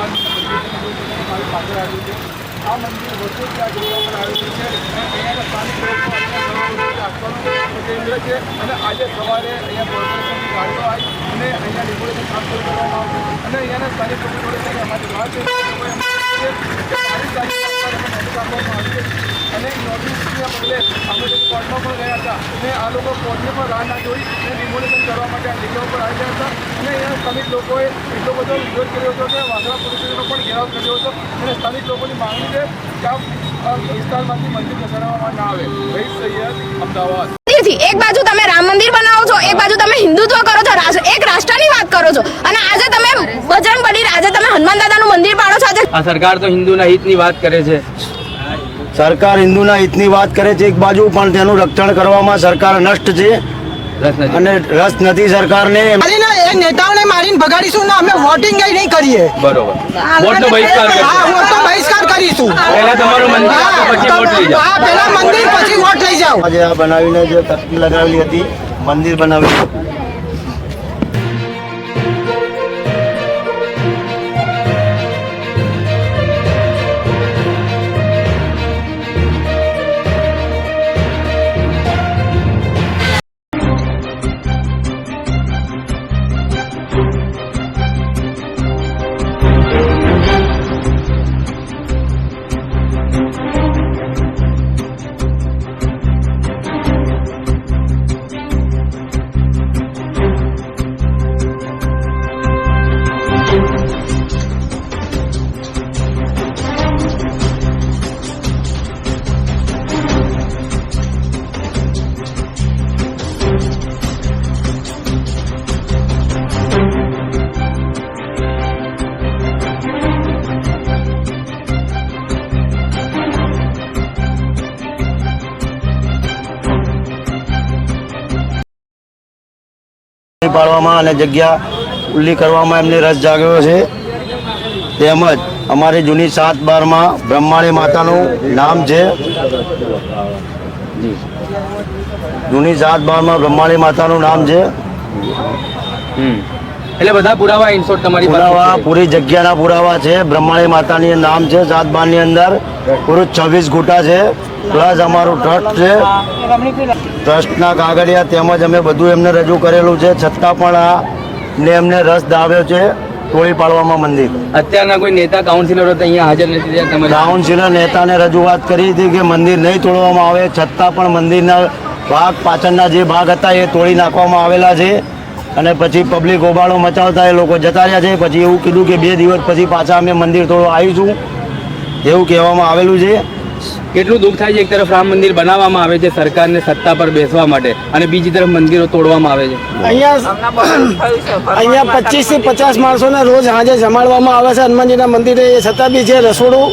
મંદિર મારી આવ્યું છે. આ મંદિર વર્ષોથી આ જગ્યા પર આવેલું છે અને અહીંયાના સ્થાનિક લોકો આસપાસનું કેન્દ્ર છે અને આજે. સવારે અહીંયા કોર્પોરેશનની ગાડીઓ આવી અને અહીંયા ડેકોરેશન કામ કરવામાં આવ્યું અને અહીંયાના સ્થાનિક લોકો અમારી વાત છે એક બાજુ તમે રામ મંદિર બનાવો છો, એક બાજુ તમે હિન્દુત્વ કરો છો એક રાષ્ટ્રની વાત કરો છો. અને આજે તમે બજરંગ બલી આજે તમે હનુમાન દાદાનું મંદિર પાડો છો, આજે આ સરકાર તો હિન્દુના હિતની વાત કરે છે. સરકાર હિન્દુના હિતની વાત કરે છે એક બાજુ પણ તેનું રક્ષણ કરવામાં સરકાર નષ્ટ છે. અને રસ નથી સરકારને. નેતાઓને મારીને ભગાડીશું ને અમે વોટિંગ કઈ નહીં કરીએ. બરોબર. વોટનો બહિષ્કાર હા કરશો વોટ તો બહિષ્કાર કરીશું. પહેલા તમારું મંદિર પછી વોટ લઈ જાઓ. હા પેલા મંદિર પછી વોટ લઈ જાઓ. આજે આ બનાવીને જે તકતી લગાવેલી હતી મંદિર બનાવ્યું પાડવામાં અને જગ્યા ખુલ્લી કરવામાં એમને રસ જાગ્યો છે. તેમજ અમારી જૂની સાત બારમાં બ્રહ્માણી માતાનું નામ છે. જૂની સાત બારમાં બ્રહ્માણી માતાનું નામ છે. એટલે બધા પુરાવા ઇન્સોર્ટ તમારી પુરાવા પૂરી જગ્યાના પુરાવા છે. બ્રહ્માણી માતાની નામ છે સાત બારની અંદર. પૂરું છવ્વીસ ગુટા છે. પ્લસ અમારું ટ્રસ્ટ છે. ટ્રસ્ટના કાગળિયા તેમજ અમે બધું એમને રજૂ કરેલું છે. છતાં પણ આ ને એમને રસ દાવ્યો છે તોડી પાડવામાં મંદિર અત્યારના કોઈ નેતા કાઉન્સિલરો તો અહીંયા હાજર નથી તમે કાઉન્સિલર નેતાને રજૂઆત કરી હતી કે મંદિર નહીં તોડવામાં આવે. છતાં પણ મંદિરના ભાગ પાછળના જે ભાગ હતા એ તોડી નાખવામાં આવેલા છે. અને પછી પબ્લિક હોબાળો મચાવતા એ લોકો જતા રહ્યા છે. પછી એવું કીધું કે બે દિવસ પછી પાછા અમે મંદિર તોડવા આવીશું. એવું કહેવામાં આવેલું છે. કેટલું દુઃખ થાય છે એક તરફ રામ મંદિર બનાવવામાં આવે છે સરકારને સત્તા પર બેસવા માટે અને બીજી તરફ મંદિરો તોડવામાં આવે છે. અહીંયા અહીંયા પચીસથી પચાસ માણસોને રોજ આજે જમાડવામાં આવે છે હનુમાનજીના મંદિરે. એ છતાં બી જે રસોડું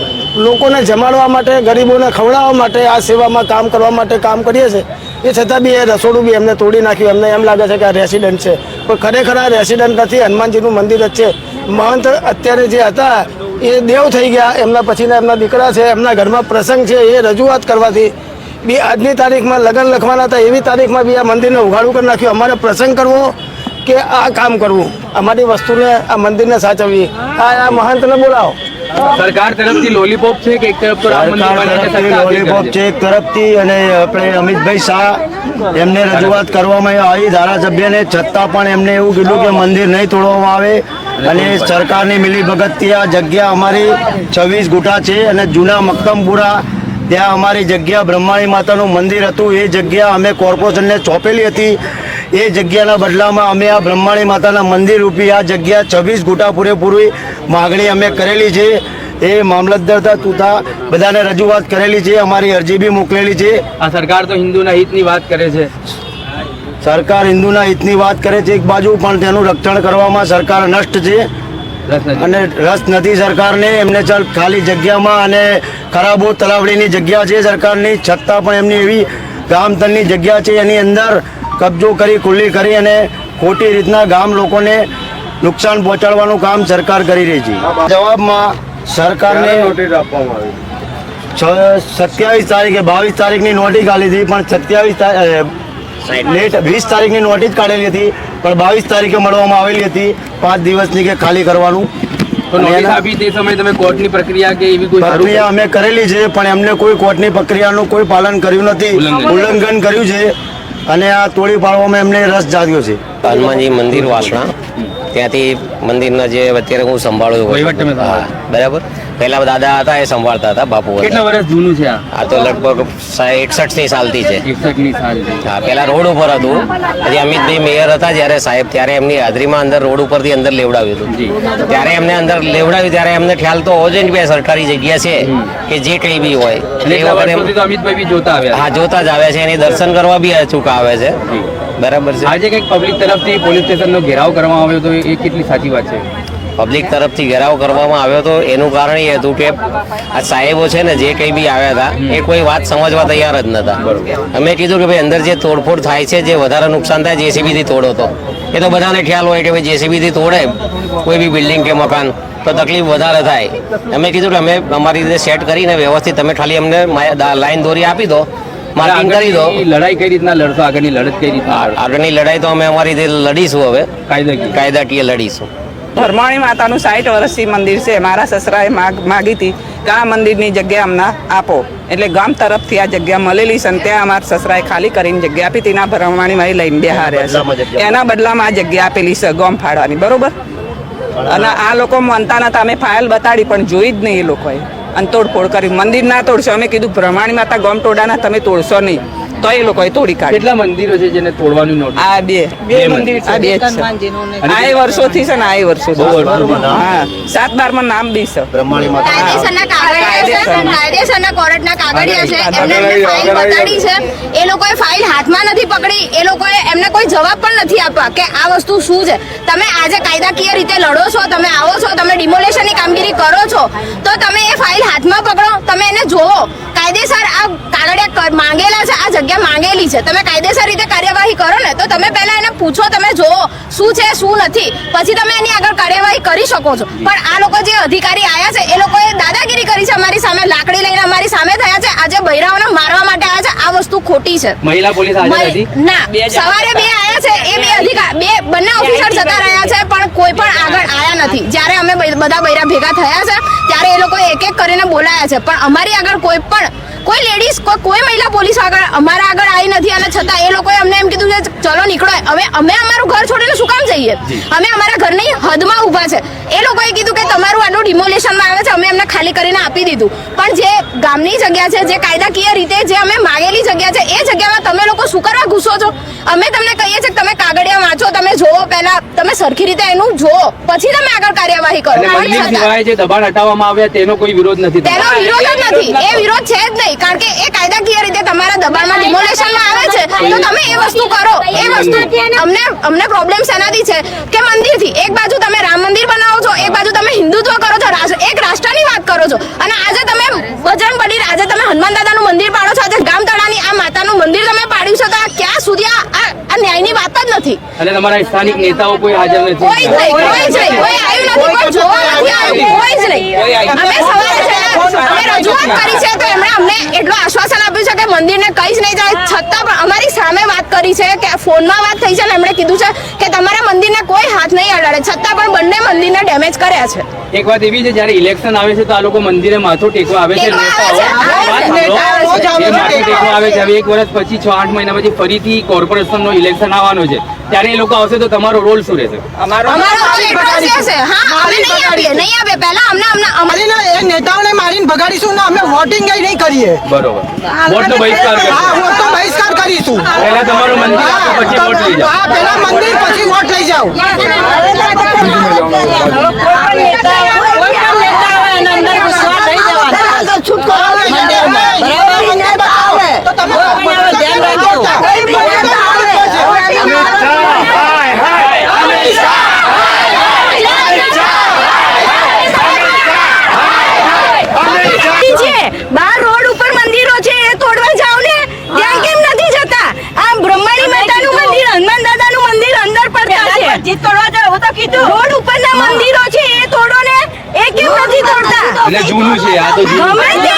લોકોને જમાડવા માટે ગરીબોને ખવડાવવા માટે આ સેવામાં કામ કરવા માટે કામ કરીએ છીએ એ છતાં બી એ રસોડું બી એમને તોડી નાખ્યું. એમને એમ લાગે છે કે આ રેસિડન્ટ છે. પણ ખરેખર આ રેસિડન્ટ નથી હનુમાનજીનું મંદિર જ છે. મહંત અત્યારે જે હતા એ દેવ થઈ ગયા એમના પછીના એમના દીકરા છે એમના ઘરમાં પ્રસંગ છે એ રજૂઆત કરવાથી. બી આજની તારીખમાં લગ્ન લખવાના હતા એવી તારીખમાં બી આ મંદિરને ઉઘાડું કરી નાખ્યું. અમારે પ્રસંગ કરવો કે આ કામ કરવું? અમારી વસ્તુને આ મંદિરને સાચવવી. આ આ મહંતને બોલાવો. સરકાર તરફથી લોલીપોપ છે કે એક તરફ લોલીપોપ છે છે એક તરફથી અને આપણે અમિતભાઈ શાહ એમને રજૂઆત કરવામાં આવી. ધારાસભ્યને છતાં પણ એમને એવું કીધું કે મંદિર નહીં તોડવામાં આવે અને સરકારની મિલીભગતથી આ જગ્યા અમારી છવ્વીસ ગુટા છે અને જૂના મક્તમપુરા ત્યાં અમારી જગ્યા બ્રહ્માણી માતાનું મંદિર હતું. એ જગ્યા અમે કોર્પોરેશનને સોંપેલી હતી. એ જગ્યાના બદલામાં અમે આ બ્રહ્માણી માતાના મંદિર રૂપી આ જગ્યા છવ્વીસ ગુટા પૂરેપૂરી માગણી અમે કરેલી છે. એ મામલતદાર તથા બધાને રજૂઆત કરેલી છે અમારી અરજી બી મોકલેલી છે. આ સરકાર તો હિન્દુના હિતની વાત કરે છે. સરકાર હિન્દુના હિતની વાત કરે છે એક બાજુ પણ તેનું રક્ષણ કરવામાં સરકાર નષ્ટ છે. અને રસ નથી સરકારને. એમને ચાલ ખાલી જગ્યામાં અને ખરાબો તલાવડીની જગ્યા છે સરકારની. છતાં પણ એમની એવી ગામતનની જગ્યા છે એની અંદર કબજો કરી ખુલ્લી કરી અને ખોટી રીતના ગામ લોકોને નુકસાન પહોંચાડવાનું કામ સરકાર કરી રહી છે. જવાબમાં સરકારને છ સત્યાવીસ તારીખે બાવીસ તારીખની નોટિસ કાઢી હતી પણ સત્યાવીસ લેટ વીસ તારીખની નોટિસ કાઢેલી હતી પણ બાવીસ તારીખે મળવામાં આવેલી હતી પાંચ દિવસની કે ખાલી કરવાનું. તો અને આપી તમે કોર્ટની પ્રક્રિયા અમે કરેલી છે પણ એમને કોઈ કોર્ટની પ્રક્રિયાનું કોઈ પાલન કર્યું નથી. ઉલ્લંઘન. ઉલ્લંઘન કર્યું છે. અને આ તોડી પાડવામાં એમને રસ જાગ્યો છે. હનુમાનજી મંદિર વાસણા. ત્યાંથી મંદિરના જે અત્યારે હું સંભાળું છું. બરાબર? પહેલા દાદા હતા એ સંભાળતા હતા બાપુ. કેટલા વર્ષ જૂનું છે આ? તો લગભગ એકસઠની સાલથી છે. હા પેલા રોડ ઉપર હતું. પછી અમિતભાઈ મેયર હતા જ્યારે સાહેબ ત્યારે એમની હાજરીમાં અંદર રોડ ઉપરથી અંદર લેવડાવ્યું હતું. ત્યારે એમને અંદર લેવડાવ્યું ત્યારે એમને ખ્યાલ તો હોવો જોઈએ ને કે સરકારી જગ્યા છે કે જે કંઈ બી હોય. એ વખતે બી આવ્યા હા જોતા જ આવે છે. એની દર્શન કરવા બી અચૂક આવે છે. બરાબર છે. આજે કંઈક પબ્લિક તરફથી પોલીસ સ્ટેશનનો ઘેરાવ કરવામાં આવ્યો તો એ કેટલી સાચી વાત છે? પબ્લિક તરફથી ઘેરાવ કરવામાં આવ્યો હતો એનું કારણ એ હતું કે આ સાહેબો છે ને જે કંઈ બી આવ્યા હતા એ કોઈ વાત સમજવા તૈયાર જ નહોતા અમે કીધું કે ભાઈ અંદર જે તોડફોડ થાય છે જે વધારે નુકસાન થાય જેસીબીથી તોડો તો. એ તો બધાને ખ્યાલ હોય કે ભાઈ જેસીબીથી તોડે કોઈ બી બિલ્ડિંગ કે મકાન તો તકલીફ વધારે થાય. અમે કીધું કે અમે અમારી રીતે સેટ કરીને વ્યવસ્થિત તમે ખાલી અમને લાઈન દોરી આપી દો માર્કિંગ કરી દો. લડાઈ કઈ રીતના લડશો? આગળની લડત કઈ રીતના આગળની લડાઈ તો અમે અમારી રીતે લડીશું હવે. કાયદાકીય. કાયદાકીય લડીશું. ધર્માણી માતાનું સાઠ વર્ષથી મંદિર છે. મારા સસરાએ માગ માગી હતી કે આ મંદિરની જગ્યા અમને આપો. એટલે ગામ તરફથી આ જગ્યા મળેલી છે અને ત્યાં અમારા સસરાએ ખાલી કરીને જગ્યા આપી. હતી ના ભરમાણી મારી લઈને બેહાર્યા છે. એના બદલામાં આ જગ્યા આપેલી છે ગોમ ફાળવાની. બરોબર? અને આ લોકો માનતા નતા. અમે ફાઇલ બતાડી પણ જોઈ જ નહીં એ લોકોએ. અને તોડફોડ કરી. મંદિર ના તોડશો. અમે કીધું બ્રહ્માણી માતા ગોમ ટોડાના તમે તોડશો નહીં. તો એ લોકોએ તોડી કાઢી. કેટલા મંદિરો છે જેને તોડવાનું નોટિસ આ બે. બે મંદિર આ બે છે. આ એ વર્ષોથી છે ને આ એ વર્ષોથી હા. સાત બારમાં નામ બી છે. બ્રહ્માણી માતા. કાયદેસરના કાગળિયા છે. કાયદેસરના. કોર્ટના કાગળિયા છે. એમને ફાઇલ બતાડી છે. એ લોકોએ ફાઇલ હાથમાં નથી પકડી. એ લોકોએ એમને કોઈ જવાબ પણ નથી આપવા કે આ વસ્તુ શું છે? તમે આજે કાયદાકીય રીતે લડો છો તમે આવો છો તમે ડિમોલેશનની કામગીરી કરો છો તો તમે એ ફાઇલ હાથમાં પકડો તમે એને જોવો. કાયદેસર આ કાગળિયા માંગેલા છે આ જગ્યા માંગેલી છે. તમે કાયદેસર રીતે કાર્યવાહી કરો ને તો તમે પહેલા એને પૂછો તમે જોવો શું છે શું નથી. પછી તમે એની આગળ કાર્યવાહી કરી શકો છો. પણ આ લોકો જે અધિકારી આયા છે એ લોકોએ દાદાગીરી કરી છે અમારી સામે લાકડી લઈને અમારી સામે થયા છે. આજે બૈરાઓને મારવા માટે આવ્યા છે. આ વસ્તુ ખોટી છે. મહિલા પોલીસ ના. સવારે બે આવ્યા છે એ બે અધિકાર બે બંને ઓફિસર જતા રહ્યા છે પણ કોઈ પણ આગળ આવ્યા નથી. જ્યારે અમે બધા બૈરા ભેગા થયા છે ત્યારે એ લોકો એક એક કરીને બોલાયા છે. પણ અમારી આગળ કોઈ પણ કોઈ લેડીઝ કોઈ કોઈ મહિલા પોલીસ આગળ અમારા આગળ આવી નથી અને છતાં એ લોકોએ અમને એમ કીધું છે ચલો નીકળો. હવે અમે અમારું ઘર છોડીને શું કામ જઈએ? અમે અમારા ઘરની હદમાં ઊભા છે. એ લોકોએ આટલું ડિમોલેશનમાં આવે છે અમે એમને ખાલી કરીને આપી દીધું. પણ જે ગામની જગ્યા છે જે કાયદાકીય રીતે જે અમે માગેલી જગ્યા છે એ જગ્યામાં તમે લોકો શું કરવા ઘૂસો છો? અમે તમને કહીએ છીએ કે તમે કાગળિયા વાંચો તમે જોવો પહેલા તમે સરખી રીતે એનું જોવો પછી તમે આગળ કાર્યવાહી કરો. જે દબાણ હટાવવામાં આવ્યા તેનો કોઈ વિરોધ નથી તેનો વિરોધ જ નથી. એ વિરોધ છે જ નહીં. કારણ કે એ કાયદાકીય રીતે તમારા દબાણમાં ડિમોલેશનમાં તો તમે એ વસ્તુ કરો. એ વસ્તુ અમને અમને પ્રોબ્લેમ શેનાથી છે કે મંદિરથી એક બાજુ તમે રામ મંદિર બનાવો છો એક બાજુ તમે હિન્દુત્વ કરો છો એક રાષ્ટ્રની વાત કરો છો. અને આજે તમે બજરંગ બલી આજે તમે હનુમાન દાદાનું મંદિર પાડો છો આજે ગામ તળાની આ માતાનું મંદિર તમે પાડ્યું છે તો આ ક્યાં સુધી આ આ ન્યાયની વાત જ નથી. અને તમારા સ્થાનિક નેતાઓ કોઈ હાજર કોઈ નથી નહીં કોઈ જ નહીં કોઈ આવ્યું નથી કોઈ જોવા નથી આવ્યું કોઈ જ નહીં. અમે સવારે અમે રજૂઆત કરી છે તો એમણે અમને એટલું આશ્વાસન આપ્યું છે કે મંદિરને કઈ જ નહીં જાય છતાં પણ અમારી સામે વાત કરી છે કે ફોનમાં વાત થઈ છે ને એમણે કીધું છે કે તમારા મંદિરને કોઈ હાથ નહીં અડાડે. છતાં પણ બંને મંદિરને ડેમેજ કર્યા છે. એક વાત એવી છે જ્યારે ઇલેક્શન આવે છે તો આ લોકો મંદિરે માથું ટેકવા આવે છે. આવે છે. આવે. હવે એક વર્ષ પછી છ આઠ મહિના પછી ફરીથી કોર્પોરેશનનો ઇલેક્શન આવવાનો છે. ત્યારે એ લોકો આવશે તો તમારો રોલ શું રહેશે? અમારો અમારો તો એટલો જ રહેશે. હા અમે નહીં આપીએ નહીં આપીએ. પહેલા અમને અમને અમને મારીને એ નેતાઓને મારીને ભગાડીશું ને અમે વોટિંગ નહીં કરીએ. બરોબર. વોટનો બહિષ્કાર હા વોટ તો બહિષ્કાર કરીશું. પહેલા તમારું મંદિર પછી વોટ લઈ જાઓ. હા પહેલા મંદિર પછી વોટ લઈ જાઓ. તો તમે છે બાર રોડ ઉપર મંદિરો છે એ તોડવા જાવ ને ત્યાં કેમ નથી જતા આ બ્રહ્માણી માતાનું મંદિર હનુમાન દાદાનું મંદિર અંદર પડતા છે તોડવા જાવ તો કીધું રોડ ઉપરના મંદિરો છે એ તોડો ને એ કેમ નથી તોડતા એટલે જૂનું છે આ તો જૂનું. ગમે તે